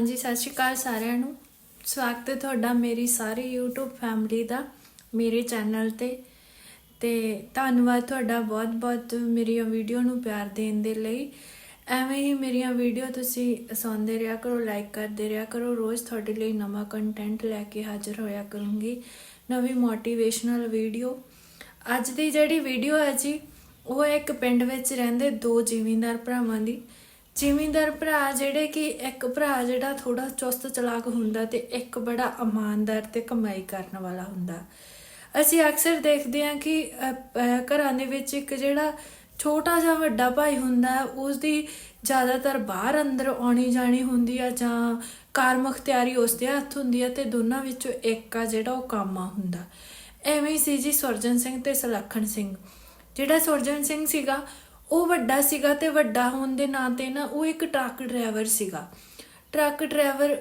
ਹਾਂਜੀ, ਸਤਿ ਸ਼੍ਰੀ ਅਕਾਲ ਸਾਰਿਆਂ ਨੂੰ। ਸਵਾਗਤ ਹੈ ਤੁਹਾਡਾ ਮੇਰੀ ਸਾਰੀ YouTube ਫੈਮਿਲੀ ਦਾ, ਮੇਰੇ ਚੈਨਲ ਤੇ। ਤੇ ਧੰਨਵਾਦ ਤੁਹਾਡਾ ਬਹੁਤ-ਬਹੁਤ ਮੇਰੀਆਂ ਵੀਡੀਓ ਨੂੰ ਪਿਆਰ ਦੇਣ ਦੇ ਲਈ। ਐਵੇਂ ਹੀ ਮੇਰੀਆਂ ਵੀਡੀਓ ਤੁਸੀਂ ਸੁਣਦੇ ਰਿਹਾ ਕਰੋ ਲਾਈਕ ਕਰਦੇ ਰਿਹਾ ਕਰੋ। ਰੋਜ਼ ਤੁਹਾਡੇ ਲਈ ਨਵਾਂ ਕੰਟੈਂਟ ਲੈ ਕੇ ਹਾਜ਼ਰ ਹੋਇਆ ਕਰੂੰਗੀ। ਨਵੀਂ ਮੋਟੀਵੇਸ਼ਨਲ ਵੀਡੀਓ। ਅੱਜ ਦੀ ਜਿਹੜੀ ਵੀਡੀਓ ਹੈ ਜੀ, ਉਹ ਹੈ ਇੱਕ ਪਿੰਡ ਵਿੱਚ ਰਹਿੰਦੇ ਦੋ ਜ਼ਿਮੀਂਦਾਰ ਭਰਾਵਾਂ ਦੀ। ਜ਼ਿਮੀਂਦਾਰ ਭਰਾ ਜਿਹੜੇ ਕਿ ਇੱਕ ਭਰਾ ਜਿਹੜਾ ਥੋੜਾ ਚੁਸਤ ਚਲਾਕ ਹੁੰਦਾ ਤੇ ਇੱਕ ਬੜਾ ਇਮਾਨਦਾਰ ਤੇ ਕਮਾਈ ਕਰਨ ਵਾਲਾ ਹੁੰਦਾ। ਅਸੀਂ ਅਕਸਰ ਦੇਖਦੇ ਹਾਂ ਕਿ ਘਰਾਂ ਦੇ ਵਿੱਚ ਇੱਕ ਜਿਹੜਾ ਛੋਟਾ ਜਾਂ ਵੱਡਾ ਭਾਈ ਹੁੰਦਾ ਹੈ, ਉਸ ਦੀ ਜ਼ਿਆਦਾਤਰ ਬਾਹਰ ਅੰਦਰ ਆਉਣੀ ਜਾਣੀ ਹੁੰਦੀ ਆ ਜਾਂ ਕਾਰ ਮੁਖਤਿਆਰੀ ਉਸ ਦੇ ਹੱਥ ਹੁੰਦੀ ਆ ਤੇ ਦੋਨਾਂ ਵਿੱਚੋਂ ਇੱਕ ਆ ਜਿਹੜਾ ਉਹ ਕਾਮਾ ਹੁੰਦਾ। ਐਵੇਂ ਸੀ ਜੀ ਸੁਰਜਨ ਸਿੰਘ ਤੇ ਸੁਲੱਖਣ ਸਿੰਘ। ਜਿਹੜਾ ਸੁਰਜਨ ਸਿੰਘ ਸੀਗਾ ਉਹ ਵੱਡਾ ਸੀਗਾ ਤੇ ਵੱਡਾ ਹੋਣ ਦੇ ਨਾਂ ਤੇ ਨਾ ਉਹ ਇੱਕ ਟਰੱਕ ਡਰਾਈਵਰ ਸੀਗਾ। ਟਰੱਕ ਡਰਾਈਵਰ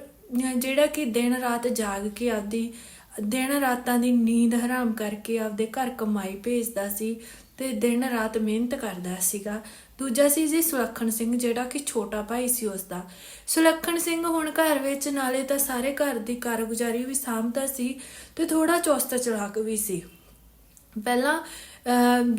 ਜਿਹੜਾ ਕਿ ਦਿਨ ਰਾਤ ਜਾਗ ਕੇ ਆਪਦੀ, ਦਿਨ ਰਾਤਾਂ ਦੀ ਨੀਂਦ ਹਰਾਮ ਕਰਕੇ ਆਪਦੇ ਘਰ ਕਮਾਈ ਭੇਜਦਾ ਸੀ ਤੇ ਦਿਨ ਰਾਤ ਮਿਹਨਤ ਕਰਦਾ ਸੀਗਾ। ਦੂਜਾ ਸੀ ਜੀ ਸੁਲੱਖਣ ਸਿੰਘ, ਜਿਹੜਾ ਕਿ ਛੋਟਾ ਭਾਈ ਸੀ ਉਸ ਦਾ ਸੁਲੱਖਣ ਸਿੰਘ ਹੁਣ ਘਰ ਵਿੱਚ, ਨਾਲੇ ਤਾਂ ਸਾਰੇ ਘਰ ਦੀ ਕਾਰਗੁਜ਼ਾਰੀ ਵੀ ਸਾਂਭਦਾ ਸੀ ਤੇ ਥੋੜਾ ਚੁਸਤ ਚਲਾਕ ਵੀ ਸੀ। ਪਹਿਲਾਂ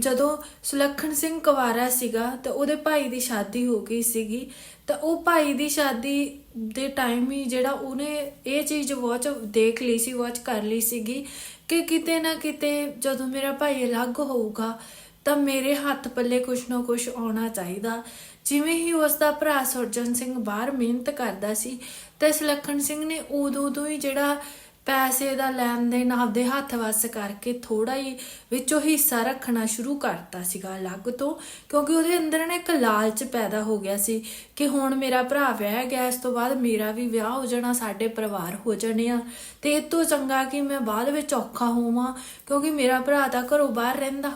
ਜਦੋਂ ਸੁਲੱਖਣ ਸਿੰਘ ਕੁਵਾਰਾ ਸੀਗਾ ਤਾਂ ਉਹਦੇ ਭਾਈ ਦੀ ਸ਼ਾਦੀ ਹੋ ਗਈ ਸੀਗੀ, ਤਾਂ ਉਹ ਭਾਈ ਦੀ ਸ਼ਾਦੀ ਦੇ ਟਾਈਮ ਹੀ ਜਿਹੜਾ ਉਹਨੇ ਇਹ ਚੀਜ਼ ਵਾਚ ਦੇਖ ਲਈ ਸੀ ਵਾਚ ਕਰ ਲਈ ਸੀਗੀ ਕਿ ਕਿਤੇ ਨਾ ਕਿਤੇ ਜਦੋਂ ਮੇਰਾ ਭਾਈ ਅਲੱਗ ਹੋਊਗਾ ਤਾਂ ਮੇਰੇ ਹੱਥ ਪੱਲੇ ਕੁਛ ਨਾ ਕੁਛ ਆਉਣਾ ਚਾਹੀਦਾ। ਜਿਵੇਂ ਹੀ ਉਸ ਦਾ ਭਰਾ ਸੁਰਜਨ ਸਿੰਘ ਬਾਹਰ ਮਿਹਨਤ ਕਰਦਾ ਸੀ, ਤੇ ਸੁਲੱਖਣ ਸਿੰਘ ਨੇ ਉਦੋਂ ਤੋਂ ਹੀ ਜਿਹੜਾ ਪੈਸੇ ਦਾ ਲੈਣ ਦੇਣ ਆਪਦੇ ਹੱਥ ਵੱਸ ਕਰਕੇ ਥੋੜਾ ਹੀ ਵਿੱਚੋਂ ਹਿੱਸਾ ਰੱਖਣਾ ਸ਼ੁਰੂ ਕਰਤਾ ਸੀਗਾ ਅਲੱਗ ਤੋਂ, ਕਿਉਂਕਿ ਉਹਦੇ ਅੰਦਰ ਨਾ ਇੱਕ ਲਾਲਚ ਪੈਦਾ ਹੋ ਗਿਆ ਸੀ ਕਿ ਹੁਣ ਮੇਰਾ ਭਰਾ ਵਿਆਹ ਗਿਆ, ਇਸ ਤੋਂ ਬਾਅਦ ਮੇਰਾ ਵੀ ਵਿਆਹ ਹੋ ਜਾਣਾ, ਸਾਡੇ ਪਰਿਵਾਰ ਹੋ ਜਾਣੇ ਆ। ਤੇ ਇਹ ਤੋਂ ਚੰਗਾ ਕਿ ਮੈਂ ਬਾਅਦ ਵਿੱਚ ਔਖਾ ਹੋਵਾਂ, ਕਿਉਂਕਿ ਮੇਰਾ ਭਰਾ ਤਾਂ ਘਰੋਂ ਬਾਹਰ ਰਹਿੰਦਾ।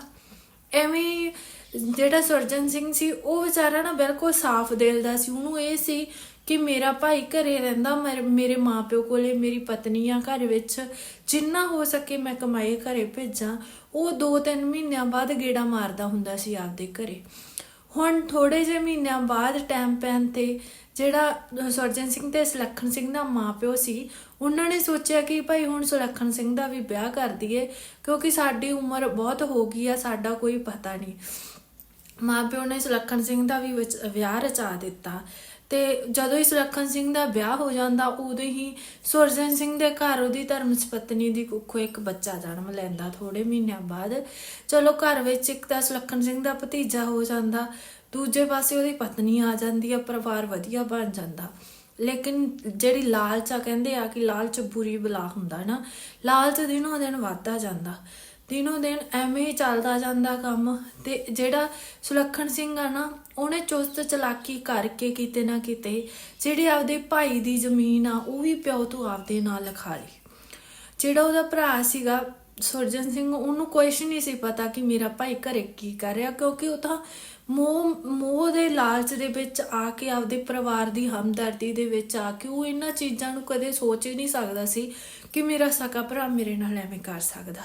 ਐਵੇਂ ਜਿਹੜਾ ਸੁਰਜਨ ਸਿੰਘ ਸੀ, ਉਹ ਵਿਚਾਰਾ ਨਾ ਬਿਲਕੁਲ ਸਾਫ਼ ਦਿਲ ਦਾ ਸੀ, ਉਹਨੂੰ ਇਹ ਸੀ ਕਿ ਮੇਰਾ ਭਾਈ ਘਰੇ ਰਹਿੰਦਾ, ਮੇਰੇ- ਮੇਰੇ ਮਾਪਿਓ ਕੋਲੇ, ਮੇਰੀ ਪਤਨੀ ਆ ਘਰ ਵਿੱਚ, ਜਿੰਨਾ ਹੋ ਸਕੇ ਮੈਂ ਕਮਾਈ ਘਰੇ ਭੇਜਾਂ। ਉਹ 2-3 ਮਹੀਨਿਆਂ ਬਾਅਦ ਗੇੜਾ ਮਾਰਦਾ ਹੁੰਦਾ ਸੀ ਆਪਦੇ ਘਰੇ। ਹੁਣ ਥੋੜੇ ਜਿਹੇ ਮਹੀਨਿਆਂ ਬਾਅਦ ਟਾਈਮ ਪੈਣ ਤੇ ਜਿਹੜਾ ਸੁਰਜਨ ਸਿੰਘ ਤੇ ਸੁਲੱਖਣ ਸਿੰਘ ਦਾ ਮਾਪਿਓ ਸੀ, ਉਹਨਾਂ ਨੇ ਸੋਚਿਆ ਕਿ ਭਾਈ ਹੁਣ ਸੁਲੱਖਣ ਸਿੰਘ ਦਾ ਵੀ ਵਿਆਹ ਕਰ ਦਈਏ, ਕਿਉਂਕਿ ਸਾਡੀ ਉਮਰ ਬਹੁਤ ਹੋ ਗਈ ਆ, ਸਾਡਾ ਕੋਈ ਪਤਾ ਨਹੀਂ। ਮਾਪਿਓ ਨੇ ਸੁਲੱਖਣ ਸਿੰਘ ਦਾ ਵੀ ਵਿਆਹ ਰਚਾ ਦਿੱਤਾ। ਤੇ ਜਦੋਂ ਹੀ ਸੁਲੱਖਣ ਸਿੰਘ ਦਾ ਵਿਆਹ ਹੋ ਜਾਂਦਾ, ਉਦੋਂ ਹੀ ਸੁਰਜਨ ਸਿੰਘ ਦੇ ਘਰ ਉਹਦੀ ਧਰਮ ਪਤਨੀ ਦੀ ਕੁੱਖੋਂ ਇੱਕ ਬੱਚਾ ਜਨਮ ਲੈਂਦਾ। ਥੋੜੇ ਮਹੀਨਿਆਂ ਬਾਅਦ ਚਲੋ ਘਰ ਵਿੱਚ ਇੱਕ ਤਾਂ ਸੁਲੱਖਣ ਸਿੰਘ ਦਾ ਭਤੀਜਾ ਹੋ ਜਾਂਦਾ, ਦੂਜੇ ਪਾਸੇ ਉਹਦੀ ਪਤਨੀ ਆ ਜਾਂਦੀ ਆ, ਪਰਿਵਾਰ ਵਧੀਆ ਬਣ ਜਾਂਦਾ। ਲੇਕਿਨ ਜਿਹੜੀ ਲਾਲਚ ਆ, ਕਹਿੰਦੇ ਆ ਕਿ ਲਾਲਚ ਬੁਰੀ ਬਲਾ ਹੁੰਦਾ ਨਾ, ਲਾਲਚ ਦਿਨੋਂ ਦਿਨ ਵੱਧਦਾ ਜਾਂਦਾ। ਦਿਨੋ ਦਿਨ ਐਵੇਂ ਹੀ ਚੱਲਦਾ ਜਾਂਦਾ ਕੰਮ ਤੇ ਜਿਹੜਾ ਸੁਲੱਖਣ ਸਿੰਘ ਆ ਨਾ, ਉਹਨੇ ਚੁਸਤ ਚਲਾਕੀ ਕਰਕੇ ਕਿਤੇ ਨਾ ਕਿਤੇ ਜਿਹੜੇ ਆਪਦੇ ਭਾਈ ਦੀ ਜ਼ਮੀਨ ਆ, ਉਹ ਵੀ ਪਿਓ ਤੋਂ ਆਪਦੇ ਨਾਲ ਲਿਖਾ ਲਈ। ਜਿਹੜਾ ਉਹਦਾ ਭਰਾ ਸੀਗਾ ਸੁਰਜਨ ਸਿੰਘ, ਉਹਨੂੰ ਕੁਛ ਨਹੀਂ ਸੀ ਪਤਾ ਕਿ ਮੇਰਾ ਭਾਈ ਘਰੇ ਕੀ ਕਰ ਰਿਹਾ, ਕਿਉਂਕਿ ਉਹ ਤਾਂ ਮੋਹ ਮੋਹ ਦੇ ਲਾਲਚ ਦੇ ਵਿੱਚ ਆ ਕੇ ਆਪਦੇ ਪਰਿਵਾਰ ਦੀ ਹਮਦਰਦੀ ਦੇ ਵਿੱਚ ਆ ਕੇ ਉਹ ਇਹਨਾਂ ਚੀਜ਼ਾਂ ਨੂੰ ਕਦੇ ਸੋਚ ਹੀ ਨਹੀਂ ਸਕਦਾ ਸੀ ਕਿ ਮੇਰਾ ਸਕਾ ਭਰਾ ਮੇਰੇ ਨਾਲ ਐਵੇਂ ਕਰ ਸਕਦਾ।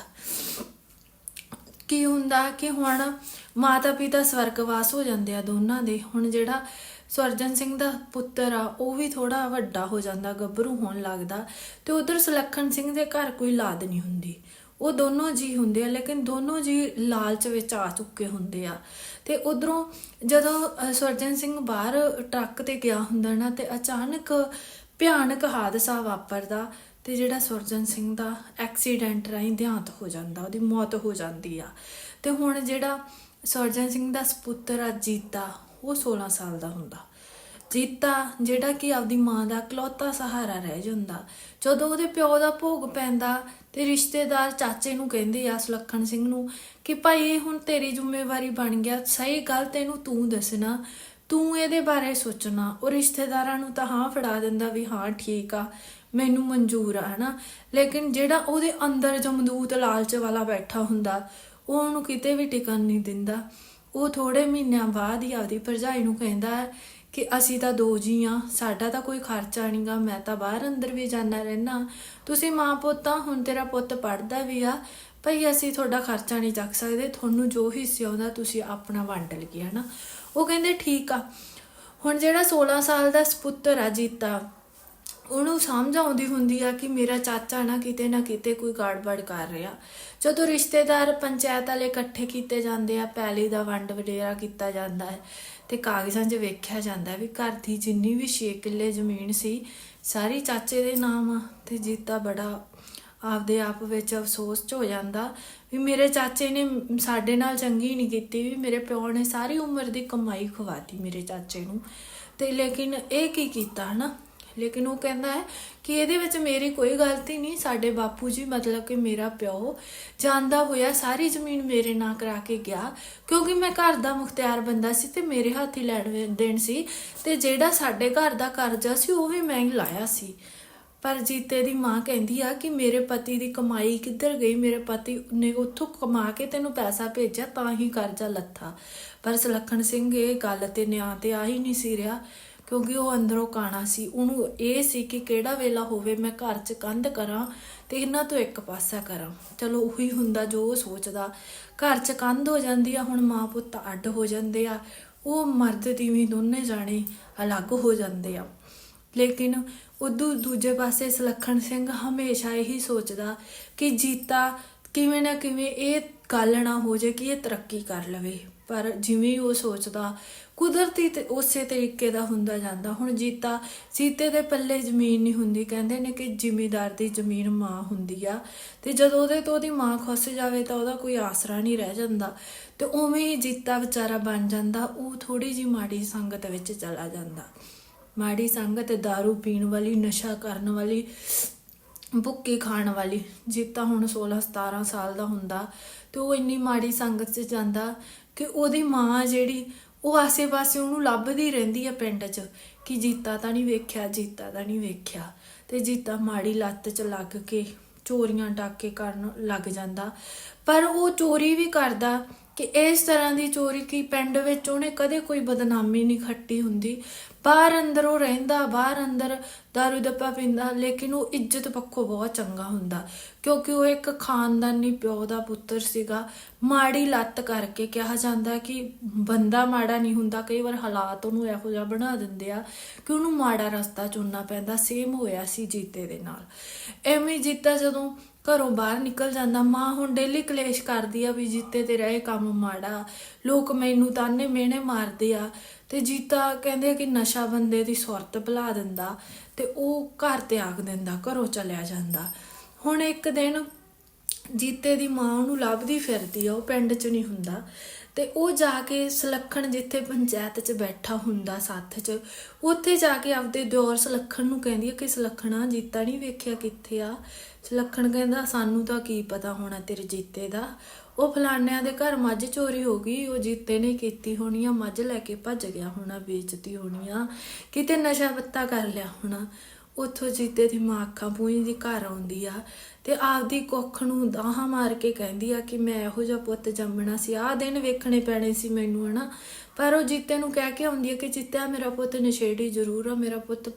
ਕੀ ਹੁੰਦਾ ਕਿ ਹੁਣ ਮਾਤਾ ਪਿਤਾ ਸਵਰਗਵਾਸ ਹੋ ਜਾਂਦੇ ਆ ਦੋਨਾਂ ਦੇ। ਹੁਣ ਜਿਹੜਾ ਸੁਰਜਨ ਸਿੰਘ ਦਾ ਪੁੱਤਰ ਆ ਉਹ ਵੀ ਥੋੜਾ ਵੱਡਾ ਹੋ ਜਾਂਦਾ ਗੱਭਰੂ ਹੋਣ ਲੱਗਦਾ ਤੇ ਉਧਰ ਸੁਲੱਖਣ ਸਿੰਘ ਦੇ ਘਰ ਕੋਈ ਲਾਦ ਨਹੀਂ ਹੁੰਦੀ। ਉਹ ਦੋਨੋਂ ਜੀ ਹੁੰਦੇ ਆ ਲੇਕਿਨ ਦੋਨੋਂ ਜੀ ਲਾਲਚ ਵਿੱਚ ਆ ਚੁੱਕੇ ਹੁੰਦੇ ਆ। ਤੇ ਉਧਰੋਂ ਜਦੋਂ ਅ, ਸਿੰਘ ਬਾਹਰ ਟਰੱਕ ਤੇ ਗਿਆ ਹੁੰਦਾ ਨਾ ਤੇ ਅਚਾਨਕ ਭਿਆਨਕ ਹਾਦਸਾ ਵਾਪਰਦਾ। ਤੇ ਜਿਹੜਾ ਸੁਰਜਨ ਸਿੰਘ ਦਾ ਐਕਸੀਡੈਂਟ ਰਾਹੀਂ ਦੇਹਾਂਤ ਹੋ ਜਾਂਦਾ, ਉਹਦੀ ਮੌਤ ਹੋ ਜਾਂਦੀ ਆ। ਤੇ ਹੁਣ ਜਿਹੜਾ ਸੁਰਜਨ ਸਿੰਘ ਦਾ ਸਪੁੱਤਰ ਆ ਜੀਤਾ, ਉਹ 16 ਸਾਲ ਦਾ ਹੁੰਦਾ। ਜੀਤਾ ਜਿਹੜਾ ਕਿ ਆਪਦੀ ਮਾਂ ਦਾ ਇਕਲੌਤਾ ਸਹਾਰਾ ਰਹਿ ਜਾਂਦਾ। ਜਦੋਂ ਉਹਦੇ ਪਿਓ ਦਾ ਭੋਗ ਪੈਂਦਾ ਤੇ ਰਿਸ਼ਤੇਦਾਰ ਚਾਚੇ ਨੂੰ ਕਹਿੰਦੇ ਆ ਸੁਲੱਖਣ ਸਿੰਘ ਨੂੰ ਕਿ ਭਾਈ ਇਹ ਹੁਣ ਤੇਰੀ ਜ਼ਿੰਮੇਵਾਰੀ ਬਣ ਗਿਆ, ਸਹੀ ਗੱਲ ਤੈਨੂੰ ਤੂੰ ਦੱਸਣਾ, ਤੂੰ ਇਹਦੇ ਬਾਰੇ ਸੋਚਣਾ। ਉਹ ਰਿਸ਼ਤੇਦਾਰਾਂ ਨੂੰ ਤਾਂ ਹਾਂ ਫੜਾ ਦਿੰਦਾ ਵੀ ਹਾਂ ਠੀਕ ਆ ਮੈਨੂੰ ਮਨਜ਼ੂਰ ਆ, ਹਨਾ? ਲੇਕਿਨ ਜਿਹੜਾ ਉਹਦੇ ਅੰਦਰ ਜਮਦੂਤ ਲਾਲਚ ਵਾਲਾ ਬੈਠਾ ਹੁੰਦਾ, ਉਹ ਉਹਨੂੰ ਕਿਤੇ ਵੀ ਟਿਕਣ ਨਹੀਂ ਦਿੰਦਾ। ਉਹ ਥੋੜੇ ਮਹੀਨਿਆਂ ਬਾਅਦ ਹੀ ਆਪਦੀ ਭਰਜਾਈ ਨੂੰ ਕਹਿੰਦਾ ਹੈ ਕਿ ਅਸੀਂ ਤਾਂ ਦੋ ਜੀ ਆ ਸਾਡਾ ਤਾਂ ਕੋਈ ਖਰਚਾ ਨਹੀਂਗਾ, ਮੈਂ ਤਾਂ ਬਾਹਰ ਅੰਦਰ ਵੀ ਜਾਣਾ ਰਹਿਣਾ ਤੁਸੀਂ ਮਾਂ ਪੁੱਤ ਆ, ਹੁਣ ਤੇਰਾ ਪੁੱਤ ਪੜਦਾ ਵੀ ਆ, ਭਈ ਅਸੀਂ ਤੁਹਾਡਾ ਖਰਚਾ ਨਹੀਂ ਚੱਕ ਸਕਦੇ, ਤੁਹਾਨੂੰ ਜੋ ਹਿੱਸੇ ਆਉਂਦਾ ਤੁਸੀਂ ਆਪਣਾ ਵੰਡ ਲਈਏ, ਹਨਾ? ਉਹ ਕਹਿੰਦੇ, ਠੀਕ ਆ, ਹੁਣ ਜਿਹੜਾ 16 ਸਾਲ ਦਾ ਸਪੁੱਤਰ ਆ ਜੀਤਾ ਉਹਨੂੰ ਸਮਝ ਆਉਂਦੀ ਹੁੰਦੀ ਆ ਕਿ ਮੇਰਾ ਚਾਚਾ ਨਾ ਕਿਤੇ ਨਾ ਕਿਤੇ ਕੋਈ ਗੜਬੜ ਕਰ ਰਿਹਾ। ਜਦੋਂ ਰਿਸ਼ਤੇਦਾਰ ਪੰਚਾਇਤ ਵਾਲੇ ਇਕੱਠੇ ਕੀਤੇ ਜਾਂਦੇ ਆ, ਪੈਲੀ ਦਾ ਵੰਡ ਵਡੇਰਾ ਕੀਤਾ ਜਾਂਦਾ ਹੈ ਤੇ ਕਾਗਜ਼ਾਂ 'ਚ ਵੇਖਿਆ ਜਾਂਦਾ ਵੀ ਘਰ ਦੀ ਜਿੰਨੀ ਵੀ 6 ਕਿੱਲੇ ਜ਼ਮੀਨ ਸੀ, ਸਾਰੀ ਚਾਚੇ ਦੇ ਨਾਮ ਆ ਤੇ ਜੀਤਾ ਬੜਾ ਆਪਦੇ ਆਪ ਵਿੱਚ ਅਫਸੋਸ 'ਚ ਹੋ ਜਾਂਦਾ ਵੀ ਮੇਰੇ ਚਾਚੇ ਨੇ ਸਾਡੇ ਨਾਲ ਚੰਗੀ ਨਹੀਂ ਕੀਤੀ, ਵੀ ਮੇਰੇ ਪਿਓ ਨੇ ਸਾਰੀ ਉਮਰ ਦੀ ਕਮਾਈ ਖਵਾਤੀ ਮੇਰੇ ਚਾਚੇ ਨੂੰ। ਤੇ ਲੇਕਿਨ ਇਹ ਕੀ ਕੀਤਾ ਹਨਾ? ਲੇਕਿਨ ਉਹ ਕਹਿੰਦਾ ਹੈ ਕਿ ਇਹਦੇ ਵਿੱਚ ਮੇਰੀ ਕੋਈ ਗਲਤੀ ਨਹੀਂ, ਸਾਡੇ ਬਾਪੂ ਜੀ ਮਤਲਬ ਕਿ ਮੇਰਾ ਪਿਓ ਜਾਂਦਾ ਹੋਇਆ ਸਾਰੀ ਜ਼ਮੀਨ ਮੇਰੇ ਨਾਂ ਕਰਾ ਕੇ ਗਿਆ, ਕਿਉਂਕਿ ਮੈਂ ਘਰ ਦਾ ਮੁਖਤਿਆਰ ਬੰਦਾ ਸੀ ਤੇ ਮੇਰੇ ਹੱਥ ਹੀ ਲੈਣ ਦੇਣ ਸੀ ਤੇ ਜਿਹੜਾ ਸਾਡੇ ਘਰ ਦਾ ਕਰਜ਼ਾ ਸੀ, ਉਹ ਵੀ ਮੈਂ ਹੀ ਲਾਇਆ ਸੀ। ਪਰ ਜੀਤੇ ਦੀ ਮਾਂ ਕਹਿੰਦੀ ਆ ਕਿ ਮੇਰੇ ਪਤੀ ਦੀ ਕਮਾਈ ਕਿੱਧਰ ਗਈ? ਮੇਰੇ ਪਤੀ ਨੇ ਉੱਥੋਂ ਕਮਾ ਕੇ ਤੈਨੂੰ ਪੈਸਾ ਭੇਜਿਆ ਤਾਂ ਹੀ ਕਰਜ਼ਾ ਲੱਥਾ। ਪਰ ਸੁਲੱਖਣ ਸਿੰਘ ਇਹ ਗੱਲ ਤੇ ਨਿਆਂ ਤੇ ਆ ਹੀ ਨਹੀਂ ਸੀ ਰਿਹਾ। ਕਿਉਂਕਿ ਉਹ ਅੰਦਰੋਂ ਕਾਣਾ ਸੀ। ਉਹਨੂੰ ਇਹ ਸੀ ਕਿ ਕਿਹੜਾ ਵੇਲਾ ਹੋਵੇ ਮੈਂ ਘਰ 'ਚ ਕੰਧ ਕਰਾਂ ਤੇ ਇਹਨਾਂ ਤੋਂ ਇੱਕ ਪਾਸਾ ਕਰਾਂ। ਚਲੋ ਉਹੀ ਹੁੰਦਾ ਜੋ ਉਹ ਸੋਚਦਾ। ਘਰ 'ਚ ਕੰਧ ਹੋ ਜਾਂਦੀ ਆ, ਹੁਣ ਮਾਂ ਪੁੱਤ ਅੱਡ ਹੋ ਜਾਂਦੇ ਆ। ਉਹ ਮਰਦ ਤੀਵੀਂ ਦੋਨੇ ਜਾਣੇ ਅਲੱਗ ਹੋ ਜਾਂਦੇ ਆ। ਲੇਕਿਨ ਉਦੋਂ ਦੂਜੇ ਪਾਸੇ ਸੁਲੱਖਣ ਸਿੰਘ ਹਮੇਸ਼ਾ ਇਹੀ ਸੋਚਦਾ ਕਿ ਜੀਤਾ ਕਿਵੇਂ ਨਾ ਕਿਵੇਂ ਇਹ ਗੱਲ ਨਾ ਹੋ ਜੇ ਕਿ ਇਹ ਤਰੱਕੀ ਕਰ ਲਵੇ। ਪਰ ਜਿਵੇਂ ਉਹ ਸੋਚਦਾ, ਕੁਦਰਤੀ ਤੇ ਉਸੇ ਤਰੀਕੇ ਦਾ ਹੁੰਦਾ ਜਾਂਦਾ। ਹੁਣ ਜੀਤਾ ਸੀਤੇ ਦੇ ਪੱਲੇ ਜ਼ਮੀਨ ਨਹੀਂ ਹੁੰਦੀ, ਕਹਿੰਦੇ ਨੇ ਕਿ ਜ਼ਿਮੀਦਾਰ ਦੀ ਜ਼ਮੀਨ ਮਾਂ ਹੁੰਦੀ ਆ। ਤੇ ਜਦੋਂ ਉਹਦੇ ਤੋਂ ਉਹਦੀ ਮਾਂ ਖੁੱਸ ਜਾਵੇ ਤਾਂ ਉਹਦਾ ਕੋਈ ਆਸਰਾ ਨਹੀਂ ਰਹਿ ਜਾਂਦਾ। ਤੇ ਉਵੇਂ ਹੀ ਜੀਤਾ ਵਿਚਾਰਾ ਬਣ ਜਾਂਦਾ, ਉਹ ਥੋੜੀ ਜੀ ਮਾੜੀ ਸੰਗਤ ਵਿੱਚ ਚਲਾ ਜਾਂਦਾ। ਮਾੜੀ ਸੰਗਤ दारू ਪੀਣ ਵਾਲੀ, ਨਸ਼ਾ ਕਰਨ ਵਾਲੀ ਭੁੱਕੀ ਖਾਣ ਵਾਲੀ। ਜੀਤਾ ਹੁਣ 16 17 ਸਾਲ ਦਾ ਹੁੰਦਾ ਤੇ ਉਹ ਇੰਨੀ ਮਾੜੀ ਸੰਗਤ 'ਚ ਜਾਂਦਾ ਕਿ ਉਹਦੀ ਮਾਂ ਜਿਹੜੀ, ਉਹ ਆਸੇ-ਪਾਸੇ ਉਹਨੂੰ ਲੱਭਦੀ ਰਹਿੰਦੀ ਆ ਪਿੰਡ 'ਚ ਕਿ ਜੀਤਾ ਤਾਂ ਨਹੀਂ ਵੇਖਿਆ, ਜੀਤਾ ਤਾਂ ਨਹੀਂ ਵੇਖਿਆ। ਤੇ ਜੀਤਾ ਮਾੜੀ ਲੱਤ 'ਚ ਲੱਗ ਕੇ ਚੋਰੀਆਂ ਡਾਕੇ ਕਰਨ ਲੱਗ ਜਾਂਦਾ। ਪਰ ਉਹ ਚੋਰੀ ਵੀ ਕਰਦਾ ਕਿ ਇਸ ਤਰ੍ਹਾਂ ਦੀ ਚੋਰੀ ਕੀ ਪਿੰਡ ਵਿੱਚ ਉਹਨੇ ਕਦੇ ਕੋਈ ਬਦਨਾਮੀ ਨਹੀਂ ਖੱਟੀ ਹੁੰਦੀ। ਬਾਹਰ ਅੰਦਰ ਉਹ ਰਹਿੰਦਾ, ਬਾਹਰ ਅੰਦਰ ਦਾਰੂ ਦੱਪਾ ਪੀਂਦਾ, ਲੇਕਿਨ ਉਹ ਇੱਜ਼ਤ ਪੱਖੋਂ ਬਹੁਤ ਚੰਗਾ ਹੁੰਦਾ। ਕਿਉਂਕਿ ਉਹ ਇੱਕ ਖਾਨਦਾਨੀ ਪਿਓ ਦਾ ਪੁੱਤਰ ਸੀਗਾ। ਮਾੜੀ ਲੱਤ ਕਰਕੇ ਕਿਹਾ ਜਾਂਦਾ ਕਿ ਬੰਦਾ ਮਾੜਾ ਨਹੀਂ ਹੁੰਦਾ। ਕਈ ਵਾਰ ਹਾਲਾਤ ਉਹਨੂੰ ਇਹੋ ਜਿਹਾ ਬਣਾ ਦਿੰਦੇ ਆ ਕਿ ਉਹਨੂੰ ਮਾੜਾ ਰਸਤਾ ਚੁਣਨਾ ਪੈਂਦਾ। ਸੇਮ ਹੋਇਆ ਸੀ ਜੀਤੇ ਦੇ ਨਾਲ। ਐਵੇਂ ਜੀਤਾ ਜਦੋਂ ਘਰੋਂ ਬਾਹਰ ਨਿਕਲ ਜਾਂਦਾ। ਮਾਂ ਹੁਣ ਡੇਲੀ ਕਲੇਸ਼ ਕਰਦੀ ਆ ਵੀ ਜੀਤੇ ਤੇਰਾ ਇਹ ਕੰਮ ਮਾੜਾ। ਲੋਕ ਮੈਨੂੰ ਤਾਨੇ ਮਿਹਣੇ ਮਾਰਦੇ ਆ ਤੇ ਜੀਤਾ ਕਹਿੰਦੇ ਆ ਕਿ ਨਸ਼ਾ ਬੰਦੇ ਦੀ ਸੁਰਤ ਭੁਲਾ ਦਿੰਦਾ ਤੇ ਉਹ ਘਰ ਤਿਆਗ ਦਿੰਦਾ, ਘਰੋਂ ਚਲਿਆ ਜਾਂਦਾ। ਹੁਣ ਇੱਕ ਦਿਨ ਜੀਤੇ ਦੀ ਮਾਂ ਉਹਨੂੰ ਲੱਭਦੀ ਫਿਰਦੀ ਆ, ਉਹ ਪਿੰਡ 'ਚ ਨਹੀਂ ਹੁੰਦਾ ਤੇ ਉਹ ਜਾ ਕੇ ਸੁਲੱਖਣ ਜਿੱਥੇ ਪੰਚਾਇਤ 'ਚ ਬੈਠਾ ਹੁੰਦਾ ਸੱਥ 'ਚ, ਉੱਥੇ ਜਾ ਕੇ ਆਪਦੇ ਦਿਓਰ ਸੁਲੱਖਣ ਨੂੰ ਕਹਿੰਦੀ ਆ ਕਿ ਸੁਲੱਖਣਾ ਜੀਤਾ ਨਹੀਂ ਵੇਖਿਆ ਕਿੱਥੇ ਆ। ਸੁਲੱਖਣ ਕਹਿੰਦਾ, ਸਾਨੂੰ ਤਾਂ ਕੀ ਪਤਾ ਹੋਣਾ ਤੇਰੇ ਜੀਤੇ ਦਾ। ਉਹ ਫਲਾਨਿਆਂ ਦੇ ਘਰ ਮੱਝ ਚੋਰੀ ਹੋ ਗਈ। ਉਹ ਜੀਤੇ ਨੇ ਕੀਤੀ ਹੋਣੀ ਆ, ਮੱਝ ਲੈ ਕੇ ਭੱਜ ਗਿਆ ਹੋਣਾ, ਵੇਚਤੀ ਹੋਣੀ ਆ। ਕਿਤੇ ਨਸ਼ਾ ਪੱਤਾ ਕਰ ਲਿਆ ਹੋਣਾ। ਉੱਥੋਂ ਜੀਤੇ ਦੀ ਮਾਂ ਅੱਖਾਂ ਪੂੰਝਦੀ ਘਰ ਆਉਂਦੀ ਆ ਤੇ ਆਪਦੀ ਕੁੱਖ ਨੂੰ ਦਾਹਾਂ ਮਾਰ ਕੇ ਕਹਿੰਦੀ ਆ ਕਿ ਮੈਂ ਇਹੋ ਜਿਹਾ ਪੁੱਤ ਜੰਮਣਾ ਸੀ। ਆਹ ਦਿਨ ਵੇਖਣੇ ਪੈਣੇ ਸੀ ਮੈਨੂੰ, ਹਨਾ। ਪਰ ਉਹ ਜੀਤੇ ਨੂੰ ਕਹਿ ਕੇ ਆਉਂਦੀ ਹੈ ਕਿ ਜੀਤਾ ਮੇਰਾ ਪੁੱਤ ਨਸ਼ੇੜੀ ਜ਼ਰੂਰ ਆ, ਮੇਰਾ ਪੁੱਤ